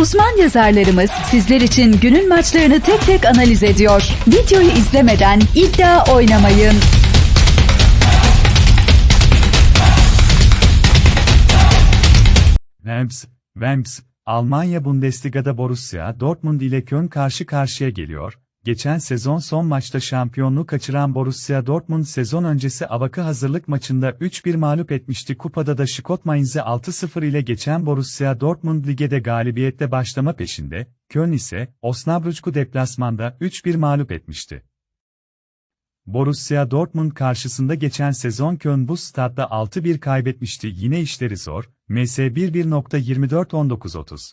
Uzman yazarlarımız sizler için günün maçlarını tek tek analiz ediyor. Videoyu izlemeden iddia oynamayın. Vamps, Vamps, Almanya Bundesliga'da Borussia Dortmund ile Köln karşı karşıya geliyor. Geçen sezon son maçta şampiyonluğu kaçıran Borussia Dortmund sezon öncesi Avak'ı hazırlık maçında 3-1 mağlup etmişti. Kupada da Scott Mainz'i 6-0 ile geçen Borussia Dortmund ligede galibiyette başlama peşinde, Köln ise Osnabrück'u deplasmanda 3-1 mağlup etmişti. Borussia Dortmund karşısında geçen sezon Köln bu statta 6-1 kaybetmişti. Yine işleri zor. MS 11.24-19.30